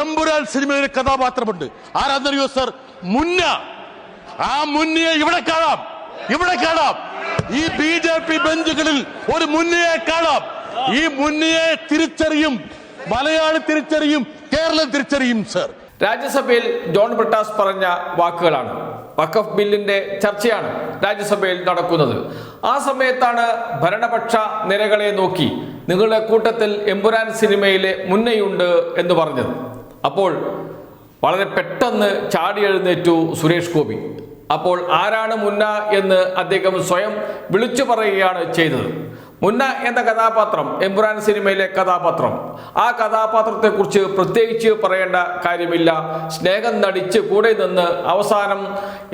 എമ്പുരാൻ സിനിമയിലെ കഥാപാത്രമുണ്ട്. ആരാന്നറിയോ സർ? മുന്ന. ആ മുന്നയെ ഇവിടെ കാണാം. ഇവിടെ കാണാം. ഈ ബി ജെ പി ബെഞ്ചുകളിൽ ഒരു മുന്നയെ കാണാം. ഈ മുന്നയെ തിരിച്ചറിയും. മലയാളി തിരിച്ചറിയും. കേരളം തിരിച്ചറിയും സർ. രാജ്യസഭയിൽ ജോൺ ബ്രിട്ടാസ് പറഞ്ഞ വാക്കുകളാണ്. വഖഫ് ബില്ലിന്റെ ചർച്ചയാണ് രാജ്യസഭയിൽ നടക്കുന്നത്. ആ സമയത്താണ് ഭരണപക്ഷ നിരകളെ നോക്കി നിങ്ങളുടെ കൂട്ടത്തിൽ എമ്പുരാൻ സിനിമയിലെ മുന്നയുണ്ട് എന്ന് പറഞ്ഞത്. അപ്പോൾ വളരെ പെട്ടെന്ന് ചാടി എഴുന്നേറ്റു സുരേഷ് ഗോപി. അപ്പോൾ ആരാണ് മുന്ന എന്ന് അദ്ദേഹം സ്വയം വിളിച്ചു പറയുകയാണ് ചെയ്തത്. മുന്ന എന്ന കഥാപാത്രം എംബ്രാൻ സിനിമയിലെ കഥാപാത്രം. ആ കഥാപാത്രത്തെക്കുറിച്ച് പ്രത്യേകിച്ച് പറയേണ്ട കാര്യമില്ല. സ്നേഹം നടിച്ച് കൂടെ നിന്ന് അവസാനം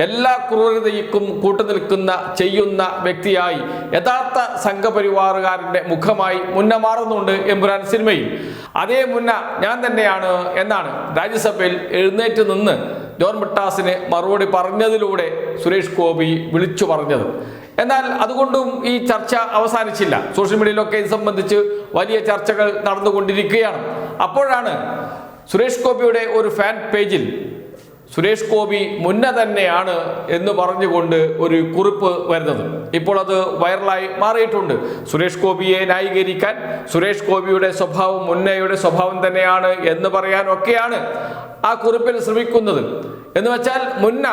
എല്ലാ ക്രൂരതയ്ക്കും കൂട്ടുനിൽക്കുന്ന ചെയ്യുന്ന വ്യക്തിയായി യഥാർത്ഥ സംഘപരിവാറുകാരന്റെ മുഖമായി മുന്ന മാറുന്നുണ്ട് എംബ്രാൻ സിനിമയിൽ. അതേ മുന്ന ഞാൻ തന്നെയാണ് എന്നാണ് രാജ്യസഭയിൽ എഴുന്നേറ്റ് നിന്ന് ജോൺ മറുപടി പറഞ്ഞതിലൂടെ സുരേഷ് ഗോപി വിളിച്ചു പറഞ്ഞത്. എന്നാൽ അതുകൊണ്ടും ഈ ചർച്ച അവസാനിച്ചില്ല. സോഷ്യൽ മീഡിയയിലൊക്കെ ഇത് സംബന്ധിച്ച് വലിയ ചർച്ചകൾ നടന്നുകൊണ്ടിരിക്കുകയാണ്. അപ്പോഴാണ് സുരേഷ് ഗോപിയുടെ ഒരു ഫാൻ പേജിൽ സുരേഷ് ഗോപി മുന്ന തന്നെയാണ് എന്ന് പറഞ്ഞുകൊണ്ട് ഒരു കുറിപ്പ് വരുന്നത്. ഇപ്പോൾ അത് വൈറലായി മാറിയിട്ടുണ്ട്. സുരേഷ് ഗോപിയെ ന്യായീകരിക്കാൻ സുരേഷ് ഗോപിയുടെ സ്വഭാവം മുന്നയുടെ സ്വഭാവം തന്നെയാണ് എന്ന് പറയാനൊക്കെയാണ് ആ കുറിപ്പിൽ ശ്രമിക്കുന്നത്. എന്ന് വെച്ചാൽ മുന്ന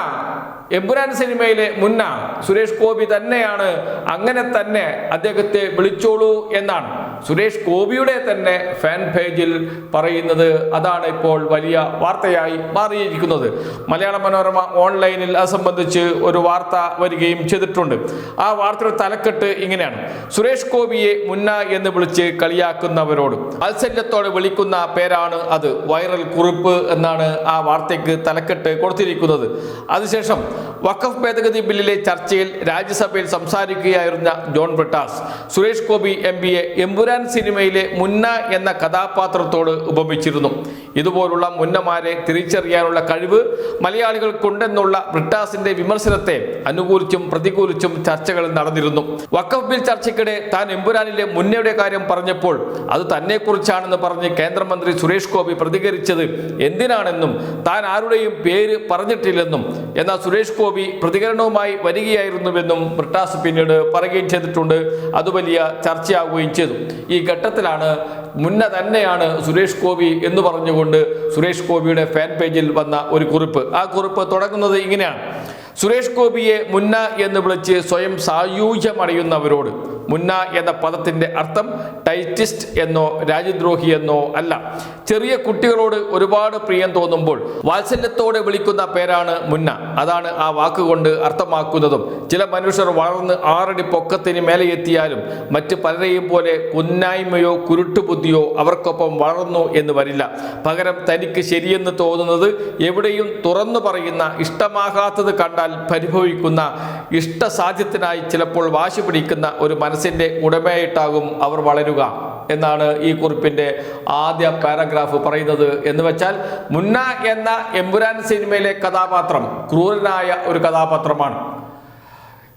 എമ്പുരാൻ സിനിമയിലെ മുന്ന സുരേഷ് ഗോപി തന്നെയാണ് അങ്ങനെ തന്നെ അദ്ദേഹത്തെ വിളിച്ചോളൂ എന്നാണ്. സുരേഷ് ഗോപിയുടെ തന്നെ ഫാൻ പേജിൽ പറയുന്നത് അതാണ് ഇപ്പോൾ വലിയ വാർത്തയായി മാറിയിരിക്കുന്നത്. മലയാള മനോരമ ഓൺലൈനിൽ അത് സംബന്ധിച്ച് ഒരു വാർത്ത വരികയും ചെയ്തിട്ടുണ്ട്. ആ വാർത്തയുടെ തലക്കെട്ട് ഇങ്ങനെയാണ്. സുരേഷ് ഗോപിയെ മുന്ന എന്ന് വിളിച്ച് കളിയാക്കുന്നവരോട് വാത്സല്യത്തോടെ വിളിക്കുന്ന പേരാണ് അത് വൈറൽ കുറിപ്പ് എന്നാണ് ആ വാർത്തയ്ക്ക് തലക്കെട്ട് കൊടുത്തിരിക്കുന്നത്. അതിനുശേഷം വഖഫ് ഭേദഗതി ബില്ലിലെ ചർച്ചയിൽ രാജ്യസഭയിൽ സംസാരിക്കുകയായിരുന്ന ജോൺ ബ്രിട്ടാസ് സുരേഷ് ഗോപി എം പിയെ എമ്പുരാൻ സിനിമയിലെ മുന്ന എന്ന കഥാപാത്രത്തോട് ഉപമിച്ചിരുന്നു. ഇതുപോലുള്ള മുന്നമാരെ തിരിച്ചറിയാനുള്ള കഴിവ് മലയാളികൾക്കുണ്ടെന്നുള്ള ബ്രിട്ടാസിന്റെ വിമർശനത്തെ അനുകൂലിച്ചും പ്രതികൂലിച്ചും ചർച്ചകൾ നടന്നിരുന്നു. വക്കഫ് ബിൽ ചർച്ചയ്ക്കിടെ താൻ എമ്പുരാനിലെ മുന്നയുടെ കാര്യം പറഞ്ഞപ്പോൾ അത് തന്നെക്കുറിച്ചാണെന്ന് പറഞ്ഞ് കേന്ദ്രമന്ത്രി സുരേഷ് ഗോപി പ്രതികരിച്ചത് എന്തിനാണെന്നും താൻ ആരുടെയും പേര് പറഞ്ഞിട്ടില്ലെന്നും എന്നാൽ സുരേഷ് ഗോപി പ്രതികരണവുമായി വരികയായിരുന്നുവെന്നും ബ്രിട്ടാസ് പിന്നീട് പറയുകയും ചെയ്തിട്ടുണ്ട്. അത് വലിയ ചർച്ചയാവുകയും ചെയ്തു. ഈ ഘട്ടത്തിലാണ് മുന്ന തന്നെയാണ് സുരേഷ് ഗോപി എന്ന് പറഞ്ഞുകൊണ്ട് സുരേഷ് ഗോപിയുടെ ഫാൻ പേജിൽ വന്ന ഒരു കുറിപ്പ്. ആ കുറിപ്പ് തുടങ്ങുന്നത് ഇങ്ങനെയാണ്. സുരേഷ് ഗോപിയെ മുന്ന എന്ന് വിളിച്ച് സ്വയം സായൂജ്യമടയുന്നവരോട് മുന്ന എന്ന പദത്തിന്റെ അർത്ഥം ടൈറ്റിസ്റ്റ് എന്നോ രാജ്യദ്രോഹി എന്നോ അല്ല. ചെറിയ കുട്ടികളോട് ഒരുപാട് പ്രിയം തോന്നുമ്പോൾ വാത്സല്യത്തോടെ വിളിക്കുന്ന പേരാണ് മുന്ന. അതാണ് ആ വാക്കുകൊണ്ട് അർത്ഥമാക്കുന്നതും. ചില മനുഷ്യർ വളർന്ന് ആറടി പൊക്കത്തിന് മേലെ എത്തിയാലും മറ്റ് പലരെയും പോലെ കുന്നായ്മയോ കുരുട്ടുബുദ്ധിയോ അവർക്കൊപ്പം വളർന്നു എന്ന് വരില്ല. പകരം തനിക്ക് ശരിയെന്ന് തോന്നുന്നത് എവിടെയും തുറന്നു പറയുന്ന ഇഷ്ടമാകാത്തത് കണ്ടാൽ പരിഭവിക്കുന്ന ഇഷ്ടസാധ്യത്തിനായി ചിലപ്പോൾ വാശി പിടിക്കുന്ന ഒരു മനസ്സിന്റെ ഉടമയായിട്ടാകും അവർ വളരുക എന്നാണ് ഈ കുറിപ്പിന്റെ ആദ്യ പാരഗ്രാഫ് പറയുന്നത് എന്ന് വെച്ചാൽ മുന്ന എന്ന എമ്പുരാൻ സിനിമയിലെ കഥാപാത്രം ക്രൂരനായ ഒരു കഥാപാത്രമാണ്.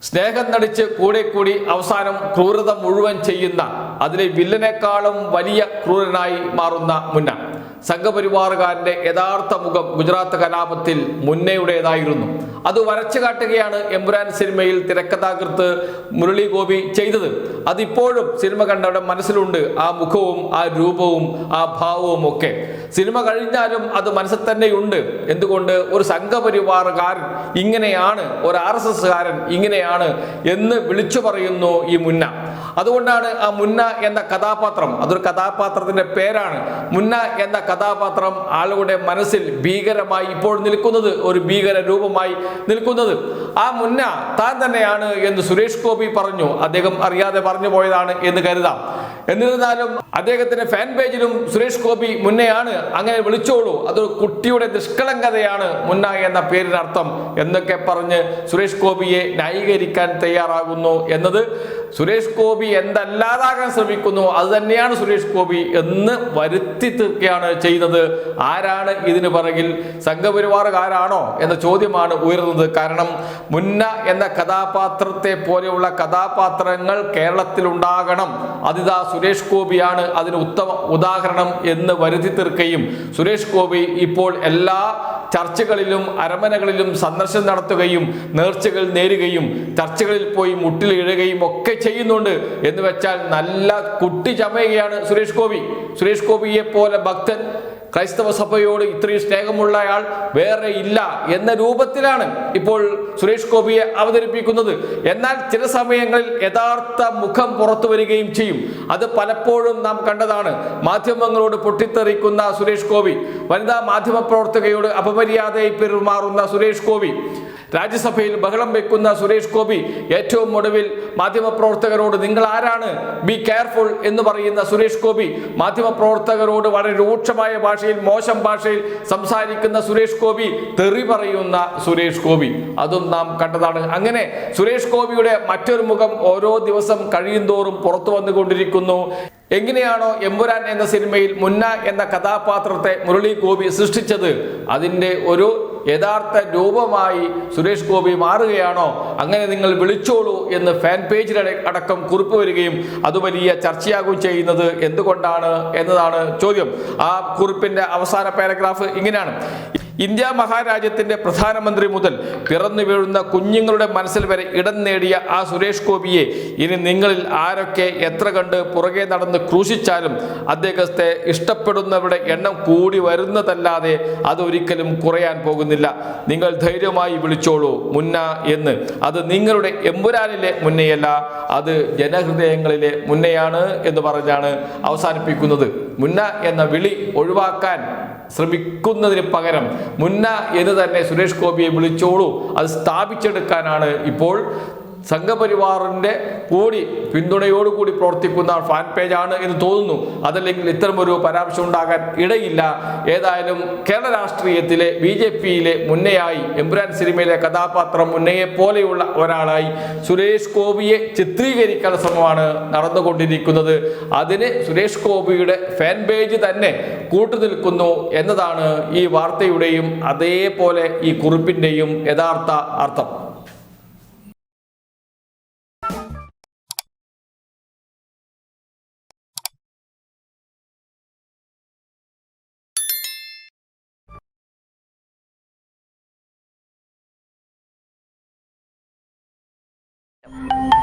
സ്നേഹം നടിച്ച് കൂടെ കൂടി അവസാനം ക്രൂരത മുഴുവൻ ചെയ്യുന്ന അതിലെ വില്ലനേക്കാളും വലിയ ക്രൂരനായി മാറുന്ന മുന്ന. സംഘപരിവാറുകാരന്റെ യഥാർത്ഥ മുഖം ഗുജറാത്ത് കലാപത്തിൽ മുന്നയുടേതായിരുന്നു. അത് വരച്ചു കാട്ടുകയാണ് എമ്പുരാൻ സിനിമയിൽ തിരക്കഥാകൃത്ത് മുരളി ഗോപി ചെയ്തത്. അതിപ്പോഴും സിനിമ കണ്ടവരുടെ മനസ്സിലുണ്ട് ആ മുഖവും ആ രൂപവും ആ ഭാവവും ഒക്കെ. സിനിമ കഴിഞ്ഞാലും അത് മനസ്സിൽ തന്നെയുണ്ട്. എന്തുകൊണ്ട് ഒരു സംഘപരിവാറുകാരൻ ഇങ്ങനെയാണ് ഒരു ആർ എസ് എസ്കാരൻ ഇങ്ങനെയാണ് എന്ന് വിളിച്ചു പറയുന്നു ഈ മുന്ന. അതുകൊണ്ടാണ് ആ മുന്ന എന്ന കഥാപാത്രം അതൊരു കഥാപാത്രത്തിന്റെ പേരാണ്. മുന്ന എന്ന കഥാപാത്രം ആളുകളുടെ മനസ്സിൽ ഭീകരമായി ഇപ്പോൾ നിൽക്കുന്നത് ഒരു ഭീകര രൂപമായി നിൽക്കുന്നത്. ആ മുന്ന താൻ തന്നെയാണ് എന്ന് സുരേഷ് ഗോപി പറഞ്ഞു. അദ്ദേഹം അറിയാതെ പറഞ്ഞു പോയതാണ് എന്ന് കരുതാം. എന്നിരുന്നാലും അദ്ദേഹത്തിന്റെ ഫാൻ പേജിലും സുരേഷ് ഗോപി മുന്നയാണ്. അങ്ങനെ വിളിച്ചോളൂ. അത് കുട്ടിയുടെ നിഷ്കളങ്കതയാണ് മുന്ന എന്ന പേരിനർത്ഥം എന്നൊക്കെ പറഞ്ഞ് സുരേഷ് ഗോപിയെ ന്യായീകരിക്കാൻ തയ്യാറാകുന്നു എന്നത് സുരേഷ് ഗോപി എന്തല്ലാതാകാൻ ശ്രമിക്കുന്നു അത് തന്നെയാണ് സുരേഷ് ഗോപി എന്ന് വരുത്തി തീർക്കുകയാണ് ചെയ്യുന്നത്. ആരാണ് ഇതിന് പിറകിൽ? സംഘപരിവാറുകാരാണോ? എന്ന ചോദ്യമാണ് ഉയർന്നത്. കാരണം മുന്ന എന്ന കഥാപാത്രത്തെ പോലെയുള്ള കഥാപാത്രങ്ങൾ കേരളത്തിൽ ഉണ്ടാകണം അതിതാ സുരേഷ് ഗോപിയാണ് അതിന് ഉത്തമ ഉദാഹരണം എന്ന് വരുത്തി തീർക്കുകയും സുരേഷ് ഗോപി ഇപ്പോൾ എല്ലാ ചർച്ചകളിലും അരമനകളിലും സന്ദർശനം നടത്തുകയും നേർച്ചകൾ നേരുകയും ചർച്ചകളിൽ പോയി മുട്ടിലിഴുകയും ഒക്കെ ചെയ്യുന്നുണ്ട്. എന്ന് വെച്ചാൽ നല്ല കുട്ടി ചമയുകയാണ് സുരേഷ് ഗോപി. സുരേഷ് ഗോപിയെ പോലെ ഭക്തൻ ക്രൈസ്തവ സഭയോട് ഇത്രയും സ്നേഹമുള്ള ആൾ വേറെ ഇല്ല എന്ന രൂപത്തിലാണ് ഇപ്പോൾ സുരേഷ് ഗോപിയെ അവതരിപ്പിക്കുന്നത്. എന്നാൽ ചില സമയങ്ങളിൽ യഥാർത്ഥ മുഖം പുറത്തു വരികയും ചെയ്യും. അത് പലപ്പോഴും നാം കണ്ടതാണ്. മാധ്യമങ്ങളോട് പൊട്ടിത്തെറിക്കുന്ന സുരേഷ് ഗോപി വനിതാ മാധ്യമ പ്രവർത്തകയോട് അപമര്യാദയായി പെരുമാറുന്ന സുരേഷ് ഗോപി രാജ്യസഭയിൽ ബഹളം വെക്കുന്ന സുരേഷ് ഗോപി ഏറ്റവും ഒടുവിൽ മാധ്യമപ്രവർത്തകരോട് നിങ്ങൾ ആരാണ് ബി കെയർഫുൾ എന്ന് പറയുന്ന സുരേഷ് ഗോപി മാധ്യമപ്രവർത്തകരോട് വളരെ രൂക്ഷമായ ഭാഷയിൽ മോശം ഭാഷയിൽ സംസാരിക്കുന്ന സുരേഷ് ഗോപി തെറി പറയുന്ന സുരേഷ് ഗോപി. അതും നാം കണ്ടതാണ്. അങ്ങനെ സുരേഷ് ഗോപിയുടെ മറ്റൊരു മുഖം ഓരോ ദിവസം കഴിയുന്തോറും പുറത്തു വന്നുകൊണ്ടിരിക്കുന്നു. എങ്ങനെയാണോ എമ്പുരാൻ എന്ന സിനിമയിൽ മുന്ന എന്ന കഥാപാത്രത്തെ മുരളി ഗോപി സൃഷ്ടിച്ചത്? അതിന്റെ ഒരു യഥാർത്ഥ രൂപമായി സുരേഷ് ഗോപി മാറുകയാണോ? അങ്ങനെ നിങ്ങൾ വിളിച്ചോളൂ എന്ന് ഫാൻ പേജിൽ അടക്കം കുറിപ്പ് വരികയും അത് വലിയ ചർച്ചയാകുകയും ചെയ്യുന്നത് എന്തുകൊണ്ടാണ് എന്നതാണ് ചോദ്യം. ആ കുറിപ്പിന്റെ അവസാന പാരഗ്രാഫ് ഇങ്ങനെയാണ്. ഇന്ത്യ മഹാരാജ്യത്തിന്റെ പ്രധാനമന്ത്രി മുതൽ പിറന്നു വീഴുന്ന കുഞ്ഞുങ്ങളുടെ മനസ്സിൽ വരെ ഇടം നേടിയ ആ സുരേഷ് ഗോപിയെ ഇനി നിങ്ങളിൽ ആരൊക്കെ എത്ര കണ്ട് പുറകെ നടന്ന് ക്രൂശിച്ചാലും അദ്ദേഹത്തെ ഇഷ്ടപ്പെടുന്നവരുടെ എണ്ണം കൂടി വരുന്നതല്ലാതെ അതൊരിക്കലും കുറയാൻ പോകുന്നില്ല. നിങ്ങൾ ധൈര്യമായി വിളിച്ചോളൂ മുന്ന എന്ന്. അത് നിങ്ങളുടെ എമ്പുരാനിലെ മുന്നയല്ല അത് ജനഹൃദയങ്ങളിലെ മുന്നയാണ് എന്ന് പറഞ്ഞാണ് അവസാനിപ്പിക്കുന്നത്. മുന്ന എന്ന വിളി ഒഴിവാക്കാൻ ശ്രമിക്കുന്നതിന് പകരം മുന്ന എന്ന് തന്നെ സുരേഷ് ഗോപിയെ വിളിച്ചോളൂ. അത് സ്ഥാപിച്ചെടുക്കാനാണ് ഇപ്പോൾ സംഘപരിവാറിന്റെ കൂടി പിന്തുണയോടുകൂടി പ്രവർത്തിക്കുന്ന ഫാൻ പേജാണ് എന്ന് തോന്നുന്നു. അതല്ലെങ്കിൽ ഇത്തരമൊരു പരാമർശം ഉണ്ടാകാൻ ഇടയില്ല. ഏതായാലും കേരള രാഷ്ട്രീയത്തിലെ ബി ജെ പിയിലെ മുന്നയായി എംബ്രാൻ സിനിമയിലെ കഥാപാത്രം മുന്നയെ പോലെയുള്ള ഒരാളായി സുരേഷ് ഗോപിയെ ചിത്രീകരിക്കാനുള്ള ശ്രമമാണ് നടന്നുകൊണ്ടിരിക്കുന്നത്. അതിന് സുരേഷ് ഗോപിയുടെ ഫാൻ പേജ് തന്നെ കൂട്ടുനിൽക്കുന്നു എന്നതാണ് ഈ വാർത്തയുടെയും അതേപോലെ ഈ കുറിപ്പിന്റെയും യഥാർത്ഥ അർത്ഥം. you